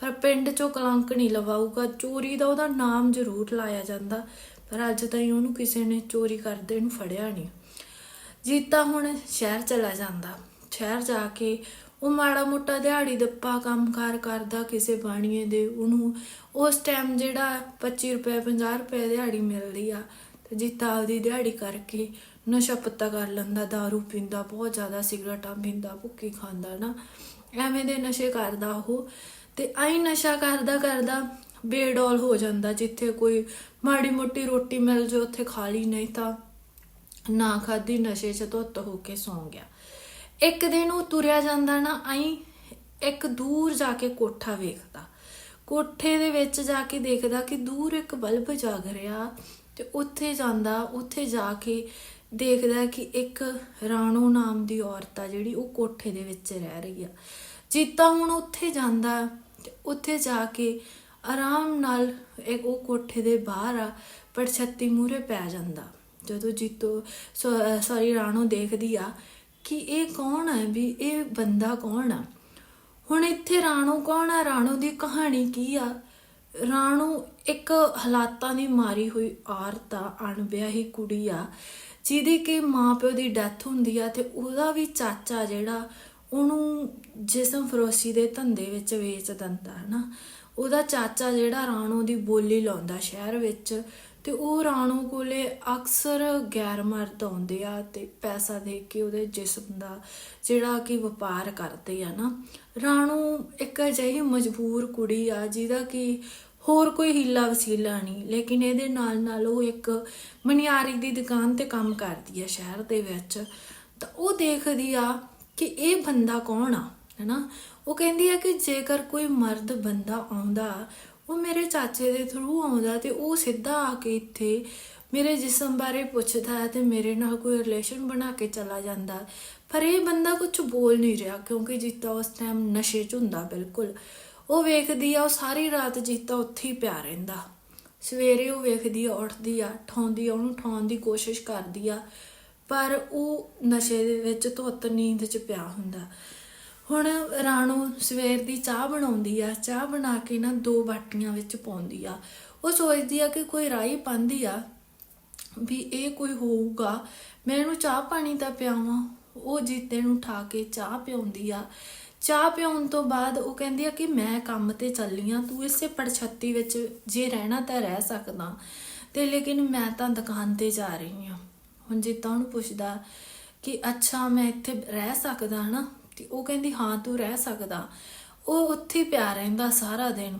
ਪਰ ਪਿੰਡ ਚੋਂ ਕਲੰਕ ਨਹੀਂ ਲਵਾਊਗਾ। ਚੋਰੀ ਦਾ ਉਹਦਾ ਨਾਮ ਜ਼ਰੂਰ ਲਾਇਆ ਜਾਂਦਾ, ਪਰ ਅੱਜ ਤਾਈਂ ਉਹਨੂੰ ਕਿਸੇ ਨੇ ਚੋਰੀ ਕਰਦੇ ਨੂੰ ਫੜਿਆ ਨਹੀਂ। ਜੀਤਾ ਹੁਣ ਸ਼ਹਿਰ ਚਲਾ ਜਾਂਦਾ। ਸ਼ਹਿਰ ਜਾ ਕੇ ਉਹ ਮਾੜਾ ਮੋਟਾ ਦਿਹਾੜੀ ਦੱਪਾ ਕੰਮਕਾਰ ਕਰਦਾ ਕਿਸੇ ਬਾਣੀਏ ਦੇ, ਉਹਨੂੰ ਉਸ ਟਾਈਮ ਜਿਹੜਾ 25 ਰੁਪਏ 50 ਰੁਪਏ ਦਿਹਾੜੀ ਮਿਲਦੀ ਆ, ਤੇ ਜੀਤਾ ਉਹਦੀ ਦਿਹਾੜੀ ਕਰਕੇ ਨਸ਼ਾ ਪੱਤਾ ਕਰ ਲੈਂਦਾ दारू ਪੀਂਦਾ, ਬਹੁਤ ਜ਼ਿਆਦਾ ਸਿਗਰਟਾਂ ਪੀਂਦਾ ਭੁੱਕੀ ਖਾਂਦਾ ਨਾ। ਐਵੇਂ ਦੇ ਨਸ਼ੇ ਕਰਦਾ ਉਹ ਤੇ ਆਈ ਨਸ਼ਾ ਕਰਦਾ ਕਰਦਾ ਬੇਡੌਲ ਹੋ ਜਾਂਦਾ ਜਿੱਥੇ ਕੋਈ ਮਾੜੀ ਮੋਟੀ ਰੋਟੀ ਮਿਲ ਜੇ ਉੱਥੇ ਖਾ ਲਈ, ਨਹੀਂ ਤਾਂ ਨਾ ਖਾਦੀ ਨਸ਼ੇ 'ਚ ਧੁੱਤ ਹੋ ਕੇ ਸੌਂ ਗਿਆ। ਇੱਕ ਦਿਨ ਉਹ ਤੁਰਿਆ ਜਾਂਦਾ ਨਾ, ਆਈ ਇੱਕ ਦੂਰ ਜਾ ਕੇ ਕੋਠਾ ਵੇਖਦਾ। ਕੋਠੇ ਦੇ ਵਿੱਚ ਜਾ ਕੇ ਦੇਖਦਾ ਕਿ ਦੂਰ ਇੱਕ ਬਲਬ ਜਗ ਰਿਹਾ ਤੇ ਉੱਥੇ ਜਾਂਦਾ, ਉੱਥੇ ਜਾ ਕੇ ਦੇਖਦਾ ਕਿ ਇੱਕ ਰਾਣੋ ਨਾਮ ਦੀ ਔਰਤ ਆ ਜਿਹੜੀ ਉਹ ਕੋਠੇ ਦੇ ਵਿੱਚ ਰਹਿ ਰਹੀ ਆ। ਜੀਤਾ ਹੁਣ ਉੱਥੇ ਜਾਂਦਾ ਉੱਥੇ ਜਾ ਕੇ ਆਰਾਮ ਨਾਲ ਇੱਕ ਉਹ ਕੋਠੇ ਦੇ ਬਾਹਰ ਆ, ਪਰ ਛੱਤੀ ਮੂਰੇ ਪੈ ਜਾਂਦਾ। ਜਦੋਂ ਜੀਤੋ ਸੌਰੀ ਰਾਣੋ ਦੇਖਦੀ ਆ ਕਿ ਇਹ ਕੌਣ ਹੈ ਵੀ ਇਹ ਬੰਦਾ ਕੌਣ ਆ? ਹੁਣ ਇੱਥੇ ਰਾਣੋ ਕੌਣ ਆ? ਰਾਣੋ ਦੀ ਕਹਾਣੀ ਕੀ ਆ? ਰਾਣੋ ਇੱਕ ਹਾਲਾਤਾਂ ਦੀ ਮਾਰੀ ਹੋਈ ਔਰਤ ਆ, ਅਣਵਿਆਹੀ ਕੁੜੀ ਆ। ਜਿਹਦੀ ਕਿ ਮਾਪਿਓ ਦੀ ਡੈਥ ਹੁੰਦੀ ਆ ਤੇ ਉਹਦਾ ਵੀ ਚਾਚਾ ਜਿਹੜਾ, ਉਹਨੂੰ ਜਿਸਮ ਫਰੋਸ਼ੀ ਦੇ ਧੰਦੇ ਵਿੱਚ ਵੇਚ ਦਿੰਦਾ, ਹਨਾ? ਉਹਦਾ ਚਾਚਾ ਜਿਹੜਾ ਰਾਣੋ ਦੀ ਬੋਲੀ ਲਾਉਂਦਾ ਸ਼ਹਿਰ ਵਿੱਚ ਤੇ ਉਹ ਰਾਣੋ ਕੋਲੇ ਅਕਸਰ ਗੈਰ ਮਰਦ ਆਉਂਦੇ ਆ ਤੇ ਪੈਸਾ ਦੇ ਕੇ ਉਹਦੇ ਜਿਸਮ ਦਾ ਜਿਹੜਾ ਕਿ ਵਪਾਰ ਕਰਦੇ ਆ ਨਾ ਰਾਣੋ ਇੱਕ ਅਜਿਹੀ ਮਜਬੂਰ ਕੁੜੀ ਆ ਜਿਹਦਾ ਕਿ ਹੋਰ ਕੋਈ ਹੀਲਾ ਵਸੀਲਾ ਨਹੀਂ, ਲੇਕਿਨ ਇਹਦੇ ਨਾਲ ਨਾਲ ਉਹ ਇੱਕ ਮਨਿਆਰੀ ਦੀ ਦੁਕਾਨ ਤੇ ਕੰਮ ਕਰਦੀ ਆ ਸ਼ਹਿਰ ਦੇ ਵਿੱਚ। ਤਾਂ ਉਹ ਦੇਖਦੀ ਆ ਕਿ ਇਹ ਬੰਦਾ ਕੌਣ ਆ, ਹੈਨਾ? ਉਹ ਕਹਿੰਦੀ ਆ ਕਿ ਜੇਕਰ ਕੋਈ ਮਰਦ ਬੰਦਾ ਆਉਂਦਾ, ਉਹ ਮੇਰੇ ਚਾਚੇ ਦੇ ਥਰੂ ਆਉਂਦਾ ਤੇ ਉਹ ਸਿੱਧਾ ਆ ਕੇ ਇੱਥੇ ਮੇਰੇ ਜਿਸਮ ਬਾਰੇ ਪੁੱਛਦਾ ਹੈ ਤੇ ਮੇਰੇ ਨਾਲ ਕੋਈ ਰਿਲੇਸ਼ਨ ਬਣਾ ਕੇ ਚਲਾ ਜਾਂਦਾ। ਪਰ ਇਹ ਬੰਦਾ ਕੁਝ ਬੋਲ ਨਹੀਂ ਰਿਹਾ, ਕਿਉਂਕਿ ਜੀਤਾ ਉਸ ਟਾਈਮ ਨਸ਼ੇ 'ਚ ਹੁੰਦਾ ਬਿਲਕੁਲ। ਉਹ ਵੇਖਦੀ ਆ, ਉਹ ਸਾਰੀ ਰਾਤ ਜੀਤਾ ਉੱਥੇ ਹੀ ਪਿਆ ਰਹਿੰਦਾ। ਸਵੇਰੇ ਉਹ ਵੇਖਦੀ ਆ, ਉੱਠਦੀ ਆ, ਠਾਉਂਦੀ ਆ, ਉਹਨੂੰ ਠਾਉਣ ਦੀ ਕੋਸ਼ਿਸ਼ ਕਰਦੀ ਆ, ਪਰ ਉਹ ਨਸ਼ੇ ਦੇ ਵਿੱਚ ਧੁੱਤ ਨੀਂਦ 'ਚ ਪਿਆ ਹੁੰਦਾ। ਹੁਣ ਰਾਣੋ ਸਵੇਰ ਦੀ ਚਾਹ ਬਣਾਉਂਦੀ ਆ, ਚਾਹ ਬਣਾ ਕੇ ਨਾ ਦੋ ਬਾਟੀਆਂ ਵਿੱਚ ਪਾਉਂਦੀ ਆ। ਉਹ ਸੋਚਦੀ ਆ ਕਿ ਕੋਈ ਰਾਈ ਪਾਉਂਦੀ ਆ ਵੀ ਇਹ ਕੋਈ ਹੋਊਗਾ, ਮੈਂ ਇਹਨੂੰ ਚਾਹ ਪਾਣੀ ਤਾਂ ਪਿਆਵਾਂ, ਉਹ ਜੀਤੇ ਨੂੰ ਉਠਾ ਕੇ ਚਾਹ ਪਿਆਉਂਦੀ ਆ। ਚਾਹ ਪਿਆਉਣ ਤੋਂ ਬਾਅਦ ਉਹ ਕਹਿੰਦੀ ਆ ਕਿ ਮੈਂ ਕੰਮ ਤੇ ਚੱਲੀ ਆ, ਤੂੰ ਇਸੇ ਪੜਛੱਤੀ ਵਿੱਚ ਜੇ ਰਹਿਣਾ ਤਾਂ ਰਹਿ ਸਕਦਾ। ਤੇ ਲੇਕਿਨ ਮੈਂ ਤਾਂ ਦੁਕਾਨ ਤੇ ਜਾ ਰਹੀ ਆ। ਹੁਣ ਜੀਤਾ ਉਹਨੂੰ ਪੁੱਛਦਾ ਕਿ ਅੱਛਾ, ਮੈਂ ਇੱਥੇ ਰਹਿ ਸਕਦਾ ਨਾ ਤੇ ਉਹ ਕਹਿੰਦੀ, ਹਾਂ, ਤੂੰ ਰਹਿ ਸਕਦਾ। ਉਹ ਉੱਥੇ ਪਿਆ ਰਹਿੰਦਾ ਸਾਰਾ ਦਿਨ।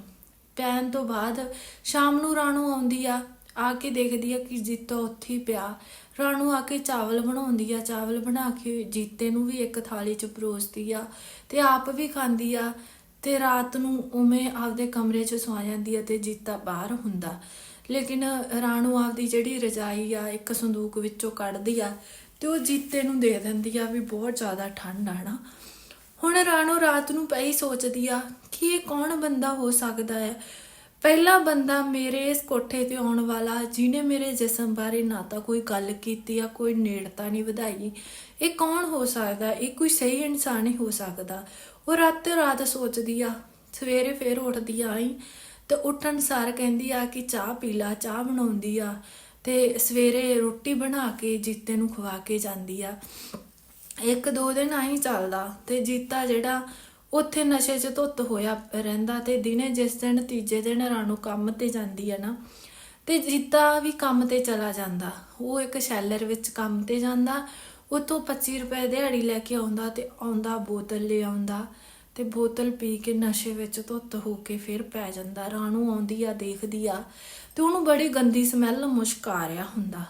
ਪੈਣ ਤੋਂ ਬਾਅਦ ਸ਼ਾਮ ਨੂੰ ਰਾਣੂ ਆਉਂਦੀ ਆ ਆ ਕੇ ਦੇਖਦੀ ਆ ਕਿ ਜੀਤਾ ਉੱਥੇ ਹੀ ਪਿਆ। ਰਾਣੂ ਆ ਕੇ ਚਾਵਲ ਬਣਾਉਂਦੀ ਆ, ਚਾਵਲ ਬਣਾ ਕੇ ਜੀਤੇ ਨੂੰ ਵੀ ਇੱਕ ਥਾਲੀ 'ਚ ਪਰੋਸਦੀ ਆ ਤੇ ਆਪ ਵੀ ਖਾਂਦੀ ਆ ਤੇ ਰਾਤ ਨੂੰ ਉਵੇਂ ਆਪਦੇ ਕਮਰੇ 'ਚ ਸੌ ਜਾਂਦੀ ਆ ਤੇ ਜੀਤਾ ਬਾਹਰ ਹੁੰਦਾ। ਲੇਕਿਨ ਰਾਣੂ ਆਪਦੀ ਜਿਹੜੀ ਰਜਾਈ ਆ, ਇੱਕ ਸੰਦੂਕ ਵਿੱਚੋਂ ਕੱਢਦੀ ਆ ਤੇ ਉਹ ਜੀਤੇ ਨੂੰ ਦੇ ਦਿੰਦੀ ਆ ਵੀ ਬਹੁਤ ਜ਼ਿਆਦਾ ਠੰਡ ਆ ਨਾ। ਹੁਣ ਰਾਣੋ ਰਾਤ ਨੂੰ ਪਈ ਸੋਚਦੀ ਆ ਕਿ ਇਹ ਕੌਣ ਬੰਦਾ ਹੋ ਸਕਦਾ ਹੈ? ਪਹਿਲਾ ਬੰਦਾ ਮੇਰੇ ਇਸ ਕੋਠੇ ਤੇ ਆਉਣ ਵਾਲਾ, ਜਿਹਨੇ ਮੇਰੇ ਜਿਸਮ ਬਾਰੇ ਨਾ ਤਾਂ ਕੋਈ ਗੱਲ ਕੀਤੀ ਆ, ਕੋਈ ਨੇੜਤਾ ਨਹੀਂ ਵਧਾਈ। ਇਹ ਕੌਣ ਹੋ ਸਕਦਾ? ਇਹ ਕੋਈ ਸਹੀ ਇਨਸਾਨ ਹੀ ਹੋ ਸਕਦਾ। ਉਹ ਰਾਤ ਰਾਤ ਸੋਚਦੀ ਆ, ਸਵੇਰੇ ਫੇਰ ਉੱਠਦੀ ਆਈ ਤੇ ਉੱਠਣ ਸਾਰ ਕਹਿੰਦੀ ਆ ਕਿ ਚਾਹ ਪੀ ਲਾ, ਚਾਹ ਬਣਾਉਂਦੀ ਆ ਤੇ ਸਵੇਰੇ ਰੋਟੀ ਬਣਾ ਕੇ ਜੀਤੇ ਨੂੰ ਖਵਾ ਕੇ ਜਾਂਦੀ ਆ। ਇੱਕ ਦੋ ਦਿਨ ਆਈ ਚੱਲਦਾ ਤੇ ਜੀਤਾ ਜਿਹੜਾ ਉੱਥੇ ਨਸ਼ੇ 'ਚ ਧੁੱਤ ਹੋਇਆ ਰਹਿੰਦਾ ਤੇ ਦਿਨੇ ਜਿਸ ਦਿਨ ਤੀਜੇ ਦਿਨ ਰਾਣੋ ਕੰਮ ਤੇ ਜਾਂਦੀ ਆ ਨਾ, ਤੇ ਜੀਤਾ ਵੀ ਕੰਮ ਤੇ ਚਲਾ ਜਾਂਦਾ। ਉਹ ਇੱਕ ਸ਼ੈਲਰ ਵਿੱਚ ਕੰਮ ਤੇ ਜਾਂਦਾ ਉਤੋਂ 25 ਰੁਪਏ ਦਿਹਾੜੀ ਲੈ ਕੇ ਆਉਂਦਾ ਤੇ ਆਉਂਦਾ ਬੋਤਲ ਲੈ ਆਉਂਦਾ ਤੇ ਬੋਤਲ ਪੀ ਕੇ ਨਸ਼ੇ ਵਿੱਚ ਧੁੱਤ ਹੋ ਕੇ ਫਿਰ ਪੈ ਜਾਂਦਾ। ਰਾਣੂ ਆਉਂਦੀ ਆ, ਦੇਖਦੀ ਆ ਤੇ ਉਹਨੂੰ ਬੜੀ ਗੰਦੀ ਸਮੈਲ, ਮੁਸ਼ਕ ਆ ਰਿਹਾ ਹੁੰਦਾ।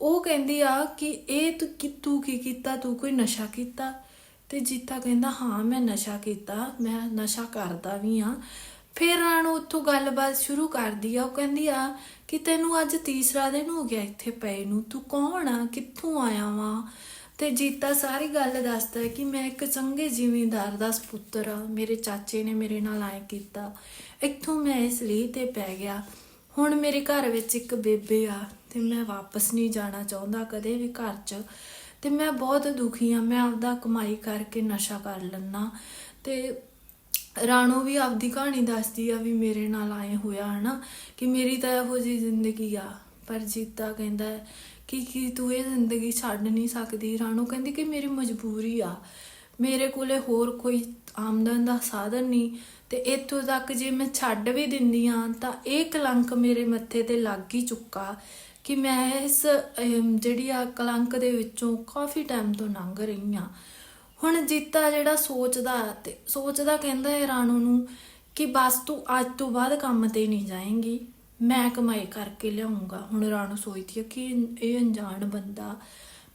ਉਹ ਕਹਿੰਦੀ ਆ ਕਿ ਇਹ ਤੂੰ ਕਿ ਤੂੰ ਕੀ ਕੀਤਾ? ਤੂੰ ਕੋਈ ਨਸ਼ਾ ਕੀਤਾ? ਤੇ ਜੀਤਾ ਕਹਿੰਦਾ, ਹਾਂ, ਮੈਂ ਨਸ਼ਾ ਕੀਤਾ, ਮੈਂ ਨਸ਼ਾ ਕਰਦਾ ਵੀ ਆ ਫਿਰ ਰਾਣੋ ਉੱਥੋਂ ਗੱਲਬਾਤ ਸ਼ੁਰੂ ਕਰਦੀ ਆ, ਉਹ ਕਹਿੰਦੀ ਆ ਕਿ ਤੈਨੂੰ ਅੱਜ ਤੀਸਰਾ ਦਿਨ ਹੋ ਗਿਆ ਇੱਥੇ ਪਏ ਨੂੰ, ਤੂੰ ਕੌਣ ਆ? ਕਿੱਥੋਂ ਆਇਆ ਵਾਂ? ਤੇ ਜੀਤਾ ਸਾਰੀ ਗੱਲ ਦੱਸਦਾ ਕਿ ਮੈਂ ਇੱਕ ਚੰਗੇ ਜ਼ਿਮੀਂਦਾਰ ਦਾ ਪੁੱਤਰ ਆ, ਮੇਰੇ ਚਾਚੇ ਨੇ ਮੇਰੇ ਨਾਲ ਆਏ ਕੀਤਾ। ਇੱਥੋਂ ਮੈਂ ਇਸ ਲਈ ਤੇ ਪੈ ਗਿਆ। ਹੁਣ ਮੇਰੇ ਘਰ ਵਿੱਚ ਇੱਕ ਬੇਬੇ ਆ ਤੇ ਮੈਂ ਵਾਪਸ ਨਹੀਂ ਜਾਣਾ ਚਾਹੁੰਦਾ ਕਦੇ ਵੀ ਘਰ 'ਚ। ਤੇ ਮੈਂ ਬਹੁਤ ਦੁਖੀ ਆ ਮੈਂ ਆਪਦਾ ਕਮਾਈ ਕਰਕੇ ਨਸ਼ਾ ਕਰ ਲੈਣਾ ਤੇ ਰਾਣੋ ਵੀ ਆਪਦੀ ਕਹਾਣੀ ਦੱਸਦੀ ਆ ਵੀ ਮੇਰੇ ਨਾਲ ਆਏ ਹੋਇਆ ਹਨਾ, ਕਿ ਮੇਰੀ ਤਾਂ ਇਹੋ ਜਿਹੀ ਜ਼ਿੰਦਗੀ ਆ। ਪਰ ਜੀਤਾ ਕਹਿੰਦਾ ਕਿ, ਕੀ ਤੂੰ ਇਹ ਜ਼ਿੰਦਗੀ ਛੱਡ ਨਹੀਂ ਸਕਦੀ। ਰਾਣੋ ਕਹਿੰਦੀ ਕਿ ਮੇਰੀ ਮਜਬੂਰੀ ਆ। ਮੇਰੇ ਕੋਲੇ ਹੋਰ ਕੋਈ ਆਮਦਨ ਦਾ ਸਾਧਨ ਨਹੀਂ। ਤੇ ਇੱਥੋਂ ਤੱਕ ਜੇ ਮੈਂ ਛੱਡ ਵੀ ਦਿੰਦੀ ਆ ਤਾਂ ਇਹ ਕਲੰਕ ਮੇਰੇ ਮੱਥੇ ਤੇ ਲੱਗ ਹੀ ਚੁੱਕਾ। ਕਿ ਮੈਂ ਇਸ ਜਿਹੜੀ ਆ ਕਲੰਕ ਦੇ ਵਿੱਚੋਂ ਕਾਫੀ ਟਾਈਮ ਤੋਂ ਲੰਘ ਰਹੀ ਆ ਹੁਣ ਜੀਤਾ ਜਿਹੜਾ ਸੋਚਦਾ ਤੇ ਸੋਚਦਾ ਕਹਿੰਦਾ ਹੈ ਰਾਣੂ ਨੂੰ ਕਿ ਬਸ ਤੂੰ ਅੱਜ ਤੋਂ ਬਾਅਦ ਕੰਮ ਤੇ ਨਹੀਂ ਜਾਏਂਗੀ, ਮੈਂ ਕਮਾਈ ਕਰਕੇ ਲਿਆਉਂਗਾ। ਹੁਣ ਰਾਣੂ ਸੋਚਦੀ ਹੈ ਕਿ ਇਹ ਅਣਜਾਣ ਬੰਦਾ,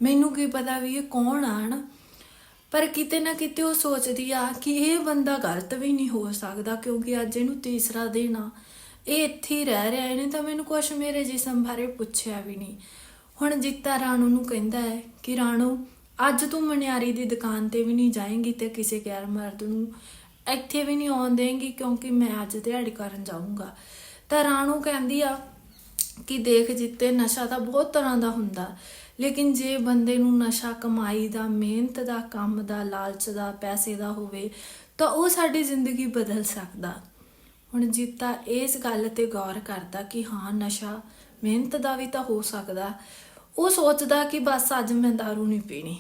ਮੈਨੂੰ ਕੀ ਪਤਾ ਵੀ ਇਹ ਕੌਣ ਆ, ਹਨਾ? ਪਰ ਕਿਤੇ ਨਾ ਕਿਤੇ ਉਹ ਸੋਚਦੀ ਆ ਕਿ ਇਹ ਬੰਦਾ ਗਲਤ ਵੀ ਨਹੀਂ ਹੋ ਸਕਦਾ ਕਿਉਂਕਿ ਅੱਜ ਇਹਨੂੰ ਤੀਸਰਾ ਦਿਨ ਆ। ਇਹ ਇੱਥੇ ਹੀ ਰਹਿ ਰਿਹਾ, ਇਹਨੇ ਤਾਂ ਮੈਨੂੰ ਕੁਛ ਮੇਰੇ ਜਿਸਮ ਬਾਰੇ ਪੁੱਛਿਆ ਵੀ ਨਹੀਂ। ਹੁਣ ਜੀਤਾ ਰਾਣੋ ਨੂੰ ਕਹਿੰਦਾ ਹੈ ਕਿ ਰਾਣੋ, ਅੱਜ ਤੂੰ ਮਨਿਆਰੀ ਦੀ ਦੁਕਾਨ ਤੇ ਵੀ ਨਹੀਂ ਜਾਏਂਗੀ ਤੇ ਕਿਸੇ ਗੈਰ ਮਰਦ ਨੂੰ ਇੱਥੇ ਵੀ ਨਹੀਂ ਆਉਣ ਦੇਂਗੀ ਕਿਉਂਕਿ ਮੈਂ ਅੱਜ ਦਿਹਾੜੀ ਕਰਨ ਜਾਊਂਗਾ। ਤਾਂ ਰਾਣੋ ਕਹਿੰਦੀ ਆ ਕਿ ਦੇਖ ਜਿੱਤੇ, ਨਸ਼ਾ ਤਾਂ ਬਹੁਤ ਤਰ੍ਹਾਂ ਦਾ ਹੁੰਦਾ, ਲੇਕਿਨ ਜੇ ਬੰਦੇ ਨੂੰ ਨਸ਼ਾ, ਕਮਾਈ ਦਾ, ਮਿਹਨਤ ਦਾ, ਕੰਮ ਦਾ, ਲਾਲਚ ਦਾ, ਪੈਸੇ ਦਾ ਹੋਵੇ, ਤਾਂ ਉਹ ਸਾਡੀ ਜ਼ਿੰਦਗੀ ਬਦਲ ਸਕਦਾ। ਹੁਣ ਜੀਤਾ ਇਸ ਗੱਲ ਤੇ ਗੌਰ ਕਰਦਾ ਕਿ ਹਾਂ ਨਸ਼ਾ ਮਿਹਨਤ ਦਾ ਵੀ ਤਾਂ ਹੋ ਸਕਦਾ। ਉਹ ਸੋਚਦਾ ਕਿ ਬਸ ਅੱਜ ਮੈਂ दारू ਨਹੀਂ ਪੀਣੀ।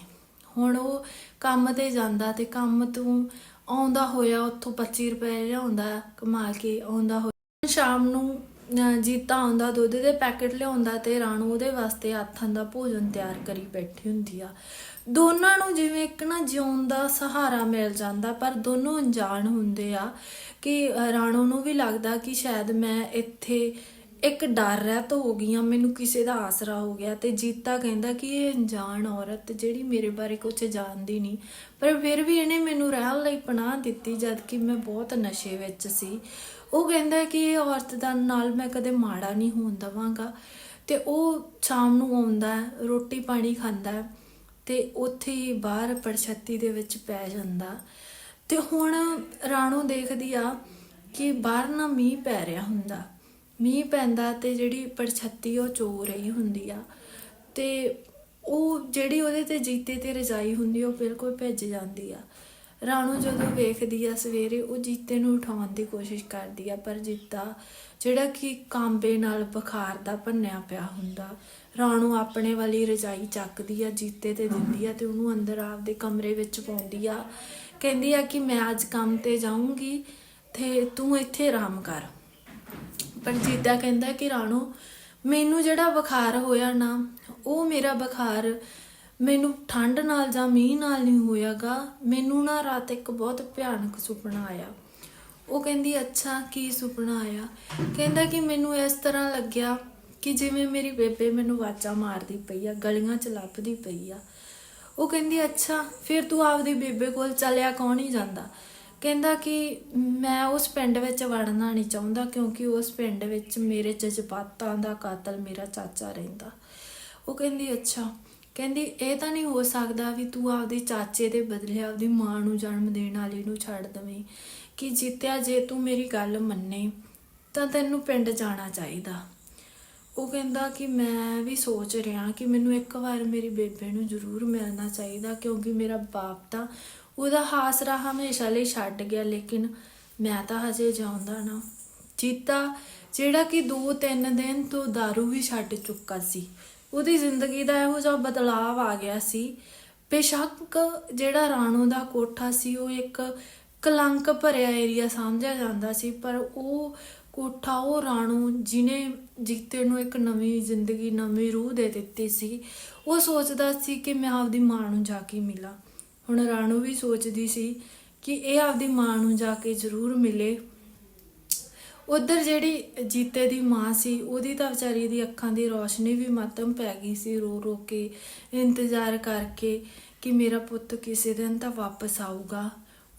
ਹੁਣ ਉਹ ਕੰਮ ਤੇ ਜਾਂਦਾ ਤੇ ਕੰਮ ਤੋਂ ਆਉਂਦਾ ਹੋਇਆ ਉੱਥੋਂ 25 ਰੁਪਏ ਲਿਆਉਂਦਾ ਕਮਾ ਕੇ ਆਉਂਦਾ ਹੋਇਆ। ਸ਼ਾਮ ਨੂੰ ਅਹ, ਜੀਤਾ ਆਉਂਦਾ ਦੁੱਧ ਦੇ ਪੈਕੇਟ ਲਿਆਉਂਦਾ ਤੇ ਰਾਣੂ ਉਹਦੇ ਵਾਸਤੇ ਹੱਥਾਂ ਦਾ ਭੋਜਨ ਤਿਆਰ ਕਰੀ ਬੈਠੀ ਹੁੰਦੀ ਆ। ਦੋਨਾਂ ਨੂੰ ਜਿਵੇਂ ਇੱਕ ਨਾ ਜਿਉਣ ਦਾ ਸਹਾਰਾ ਮਿਲ ਜਾਂਦਾ ਪਰ ਦੋਨੋਂ ਅਣਜਾਣ ਹੁੰਦੇ ਆ ਕਿ ਅਹ, ਰਾਣੂ ਨੂੰ ਵੀ ਲੱਗਦਾ ਕਿ ਸ਼ਾਇਦ ਮੈਂ ਇੱਥੇ ਇੱਕ ਡਰ ਰਹਿਤ ਹੋ ਗਈ ਆ ਮੈਨੂੰ ਕਿਸੇ ਦਾ ਆਸਰਾ ਹੋ ਗਿਆ ਤੇ ਜੀਤਾ ਕਹਿੰਦਾ ਕਿ ਇਹ ਅਣਜਾਣ ਔਰਤ ਜਿਹੜੀ ਮੇਰੇ ਬਾਰੇ ਕੁਝ ਜਾਣਦੀ ਨਹੀਂ। ਪਰ ਫਿਰ ਵੀ ਇਹਨੇ ਮੈਨੂੰ ਰਹਿਣ ਲਈ ਪਨਾਹ ਦਿੱਤੀ ਜਦ ਕਿ ਮੈਂ ਬਹੁਤ ਨਸ਼ੇ ਵਿੱਚ ਸੀ। ਉਹ ਕਹਿੰਦਾ ਕਿ ਇਹ ਔਰਤ ਦਾ ਨਾਲ ਮੈਂ ਕਦੇ ਮਾੜਾ ਨਹੀਂ ਹੋਣ ਦਵਾਂਗਾ ਤੇ ਉਹ ਸ਼ਾਮ ਨੂੰ ਆਉਂਦਾ ਰੋਟੀ ਪਾਣੀ ਖਾਂਦਾ। ਤੇ ਉੱਥੇ ਹੀ ਬਾਹਰ ਪਰਛੱਤੀ ਦੇ ਵਿੱਚ ਪੈ ਜਾਂਦਾ। ਤੇ ਹੁਣ ਰਾਣੂ ਦੇਖਦੀ ਆ ਕਿ ਬਾਹਰ ਨਾ ਮੀਂਹ ਪੈ ਰਿਹਾ ਹੁੰਦਾ। ਮੀਂਹ ਪੈਂਦਾ ਤੇ ਜਿਹੜੀ ਪਰਛੱਤੀ ਉਹ ਚੋ ਰਹੀ ਹੁੰਦੀ ਆ। ਤੇ ਉਹ ਜਿਹੜੀ ਉਹਦੇ ਤੇ ਜੀਤੇ ਤੇ ਰਜਾਈ ਹੁੰਦੀ ਉਹ ਬਿਲਕੁਲ ਭਿੱਜ ਜਾਂਦੀ ਆ। ਰਾਣੂ ਜਦੋਂ ਵੇਖਦੀ ਆ ਸਵੇਰੇ, ਉਹ ਜੀਤੇ ਨੂੰ ਉਠਾਉਣ ਦੀ ਕੋਸ਼ਿਸ਼ ਕਰਦੀ ਆ, ਪਰ ਜੀਤਾ ਜਿਹੜਾ ਕਿ ਕਾਂਬੇ ਨਾਲ ਬੁਖਾਰ ਦਾ ਭੰਨਿਆ ਪਿਆ ਹੁੰਦਾ। ਰਾਣੂ ਆਪਣੇ ਵਾਲੀ ਰਜਾਈ ਚੱਕਦੀ ਆ, ਜੀਤੇ ਤੇ ਦਿੰਦੀ ਆ ਤੇ ਉਹਨੂੰ ਅੰਦਰ ਆਪਦੇ ਕਮਰੇ ਵਿੱਚ ਪਾਉਂਦੀ ਆ। ਕਹਿੰਦੀ ਆ ਕਿ ਮੈਂ ਅੱਜ ਕੰਮ ਤੇ ਜਾਊਂਗੀ ਤੇ ਤੂੰ ਇੱਥੇ ਆਰਾਮ ਕਰ। ਪਰ ਜੀਤਾ ਕਹਿੰਦਾ ਕਿ ਰਾਣੋ, ਮੈਨੂੰ ਜਿਹੜਾ ਬੁਖਾਰ ਹੋਇਆ ਨਾ, ਉਹ ਮੇਰਾ ਬੁਖਾਰ ਮੈਨੂੰ ਠੰਡ ਨਾਲ ਜਾਂ ਮੀਂਹ ਨਾਲ ਨਹੀਂ ਹੋਇਆਗਾ। ਮੈਨੂੰ ਨਾ ਰਾਤ ਇੱਕ ਬਹੁਤ ਭਿਆਨਕ ਸੁਪਨਾ ਆਇਆ। ਉਹ ਕਹਿੰਦੀ, ਅੱਛਾ, ਕੀ ਸੁਪਨਾ ਆਇਆ? ਕਹਿੰਦਾ ਕਿ ਮੈਨੂੰ ਇਸ ਤਰ੍ਹਾਂ ਲੱਗਿਆ ਕਿ ਜਿਵੇਂ ਮੇਰੀ ਬੇਬੇ ਮੈਨੂੰ ਵਾਚਾ ਮਾਰਦੀ ਪਈ ਆ, ਗਲੀਆਂ 'ਚ ਲੱਭਦੀ ਪਈ ਆ। ਉਹ ਕਹਿੰਦੀ, ਅੱਛਾ, ਫਿਰ ਤੂੰ ਆਪਦੀ ਬੇਬੇ ਕੋਲ ਚੱਲਿਆ ਕੌਣ ਹੀ ਜਾਂਦਾ? ਕਹਿੰਦਾ ਕਿ ਮੈਂ ਉਸ ਪਿੰਡ ਵਿੱਚ ਵੜਨਾ ਨਹੀਂ ਚਾਹੁੰਦਾ ਕਿਉਂਕਿ ਉਸ ਪਿੰਡ ਵਿੱਚ ਮੇਰੇ ਜਜ਼ਬਾਤਾਂ ਦਾ ਕਾਤਲ ਮੇਰਾ ਚਾਚਾ ਰਹਿੰਦਾ। ਉਹ ਕਹਿੰਦੀ, ਅੱਛਾ। ਕਹਿੰਦੀ, ਇਹ ਤਾਂ ਨਹੀਂ ਹੋ ਸਕਦਾ ਵੀ ਤੂੰ ਆਪਦੇ ਚਾਚੇ ਦੇ ਬਦਲੇ ਆਪਦੀ ਮਾਂ ਨੂੰ ਜਨਮ ਦੇਣ ਵਾਲੀ ਨੂੰ ਛੱਡ ਦਵੇਂ। ਕਿ ਜਿੱਤਿਆ ਜੇ ਤੂੰ ਮੇਰੀ ਗੱਲ ਮੰਨੇ, ਤਾਂ ਤੈਨੂੰ ਪਿੰਡ ਜਾਣਾ ਚਾਹੀਦਾ। ਉਹ ਕਹਿੰਦਾ ਕਿ ਮੈਂ ਵੀ ਸੋਚ ਰਿਹਾ ਕਿ ਮੈਨੂੰ ਇੱਕ ਵਾਰ ਮੇਰੀ ਬੇਬੇ ਨੂੰ ਜ਼ਰੂਰ ਮਿਲਣਾ ਚਾਹੀਦਾ ਕਿਉਂਕਿ ਮੇਰਾ ਬਾਪ ਤਾਂ ਉਹਦਾ ਹਾਸਰਾ ਹਮੇਸ਼ਾ ਲਈ ਛੱਡ ਗਿਆ, ਲੇਕਿਨ ਮੈਂ ਤਾਂ ਹਜੇ ਜਾਉਂਦਾ ਨਾ। ਜੀਤਾ, ਜਿਹੜਾ ਕਿ 2-3 ਦਿਨ ਤੋਂ दारू ਵੀ ਛੱਡ ਚੁੱਕਾ ਸੀ, ਉਹਦੀ ਜ਼ਿੰਦਗੀ ਦਾ ਇਹੋ ਜਿਹਾ ਬਦਲਾਅ ਆ ਗਿਆ ਸੀ। ਬੇਸ਼ੱਕ ਜਿਹੜਾ ਰਾਣੋ ਦਾ ਕੋਠਾ ਸੀ, ਉਹ ਇੱਕ ਕਲੰਕ ਭਰਿਆ ਏਰੀਆ ਸਮਝਿਆ ਜਾਂਦਾ ਸੀ, ਪਰ ਉਹ ਕੋਠਾ ਉਹ ਰਾਣੂ ਜਿਨੇ ਜੀਤੇ ਨੂੰ ਇੱਕ ਨਵੀਂ ਜ਼ਿੰਦਗੀ, ਨਵੀਂ ਰੂਹ ਦੇ ਦਿੱਤੀ ਸੀ, ਉਹ ਸੋਚਦਾ ਸੀ ਕਿ ਮੈਂ ਆਪਦੀ ਮਾਂ ਨੂੰ ਜਾ ਕੇ ਮਿਲਾਂ। ਹੁਣ ਰਾਣੂ ਵੀ ਸੋਚਦੀ ਸੀ ਕਿ ਇਹ ਆਪਦੀ ਮਾਂ ਨੂੰ ਜਾ ਕੇ ਜ਼ਰੂਰ ਮਿਲੇ। ਉਧਰ ਜਿਹੜੀ ਜੀਤੇ ਦੀ ਮਾਂ ਸੀ, ਉਹਦੀ ਤਾਂ ਵਿਚਾਰੀ ਦੀ ਅੱਖਾਂ ਦੀ ਰੋਸ਼ਨੀ ਵੀ ਮੱਧਮ ਪੈ ਗਈ ਸੀ, ਰੋ ਰੋ ਕੇ ਇੰਤਜ਼ਾਰ ਕਰਕੇ ਕਿ ਮੇਰਾ ਪੁੱਤ ਕਿਸੇ ਦਿਨ ਤਾਂ ਵਾਪਸ ਆਊਗਾ।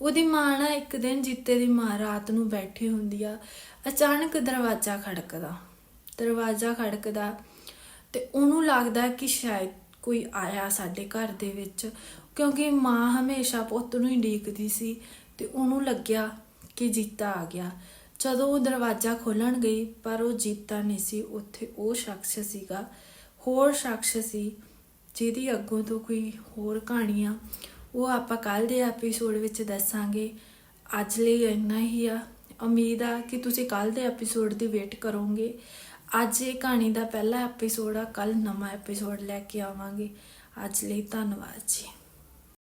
ਉਹਦੀ ਮਾਂ ਨਾ ਇੱਕ ਦਿਨ ਜੀਤੇ ਦੀ ਮਾਂ ਰਾਤ ਨੂੰ ਬੈਠੀ ਹੁੰਦੀ ਆ, ਅਚਾਨਕ ਦਰਵਾਜ਼ਾ ਖੜਕਦਾ। ਦਰਵਾਜ਼ਾ ਖੜਕਦਾ ਤੇ ਉਹਨੂੰ ਲੱਗਦਾ ਕਿ ਸ਼ਾਇਦ ਕੋਈ ਆਇਆ ਸਾਡੇ ਘਰ ਦੇ ਵਿੱਚ, ਕਿਉਂਕਿ ਮਾਂ ਹਮੇਸ਼ਾ ਪੁੱਤ ਨੂੰ ਹੀ ਡੀਕਦੀ ਸੀ ਤੇ ਉਹਨੂੰ ਲੱਗਿਆ ਕਿ ਜੀਤਾ ਆ ਗਿਆ। ਜਦੋਂ ਉਹ ਦਰਵਾਜ਼ਾ ਖੋਲਣ ਗਈ, ਪਰ ਉਹ ਜੀਤਾ ਨਹੀਂ ਸੀ, ਉੱਥੇ ਉਹ ਸ਼ਖਸ ਸੀਗਾ, ਹੋਰ ਸ਼ਖਸ ਸੀ, ਜਿਹਦੀ ਅੱਗੋਂ ਤੋਂ ਕੋਈ ਹੋਰ ਕਹਾਣੀਆਂ ਉਹ ਆਪਾਂ ਕੱਲ ਦੇ ਐਪੀਸੋਡ ਵਿੱਚ ਦੱਸਾਂਗੇ। ਅੱਜ ਲਈ ਇੰਨਾ ਹੀ ਆ। ਉਮੀਦ ਆ ਕਿ ਤੁਸੀਂ ਕੱਲ ਦੇ ਐਪੀਸੋਡ ਦੀ ਵੇਟ ਕਰੋਗੇ। ਅੱਜ ਇਹ ਕਹਾਣੀ ਦਾ ਪਹਿਲਾ ਐਪੀਸੋਡ ਆ। ਕੱਲ ਨਵਾਂ ਐਪੀਸੋਡ ਲੈ ਕੇ ਆਵਾਂਗੇ। ਅੱਜ ਲਈ ਧੰਨਵਾਦ ਜੀ।